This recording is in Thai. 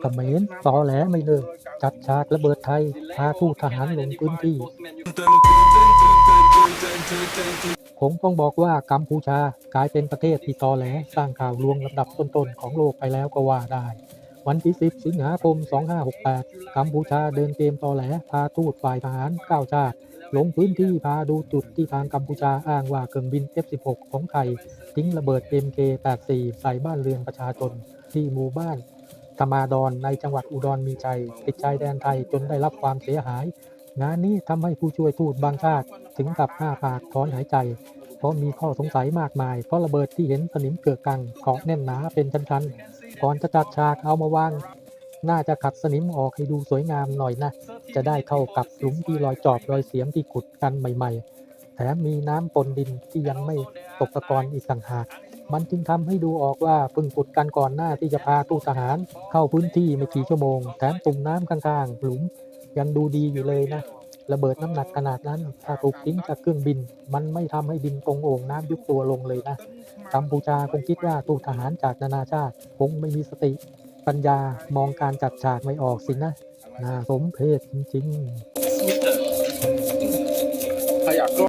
เขมรตอแหลไม่เลิกจัดฉากระเบิดไทยพาทูตทหารลงพื้นที่ ผมต้องบอกว่ากัมพูชากลายเป็นประเทศที่ตอแหลสร้างข่าวลวงลำดับต้นๆของโลกไปแล้วก็ว่าได้ วันที่ 10 สิงหาคม 2568 กัมพูชาเดินเกมตอแหลพาทูตฝ่ายทหารก้าวชาติลงพื้นที่พาดูจุดที่ทางกัมพูชาอ้างว่าเครื่องบิน F-16 ของไทยทิ้งระเบิด MK-84 ใส่บ้านเรือนประชาชนที่หมู่บ้าน ธมาดอนในจังหวัดอุดรมีชัยติดชายแดนไทยจนได้รับความเสียหาย งานนี้ทำให้ผู้ช่วยทูตบางชาติ ถึงกับห้าปากถอนหายใจ เพราะมีข้อสงสัยมากมาย เพราะระเบิดที่เห็นสนิมเกิดกังเกาะแน่นหนาเป็นชั้นๆก่อนจะจัดฉากเอามาวางน่าจะขัดสนิมออกให้ดูสวยงามหน่อยนะ จะได้เข้ากับหลุมที่รอยจอบรอยเสียมที่ขุดกันใหม่ๆ มมีน้ำปนดินที่ยังไม่ตกตะกอนอีกต่างหาก มันจึงทำให้ดูออกว่าเพิ่งขุดกันก่อนหน้าที่จะพาตู้ทหาร เข้าพื้นที่ไม่กี่ชั่วโมง แถมตุ่มน้ำข้างๆ หลุมยังดูดีอยู่เลยนะ ระเบิดน้ำหนักขนาดนั้น ถ้าถูกทิ้งจากเครื่องบิน มันไม่ทำให้ดินตรงโอ่งน้ำยุบตัวลงเลยนะกัมพูชาคงคิดว่าตู้ทหารจากนานาชาติ คงไม่มีสติ ปัญญามองการจัดฉากไม่ออกสินะน่าสมเพชจริงๆ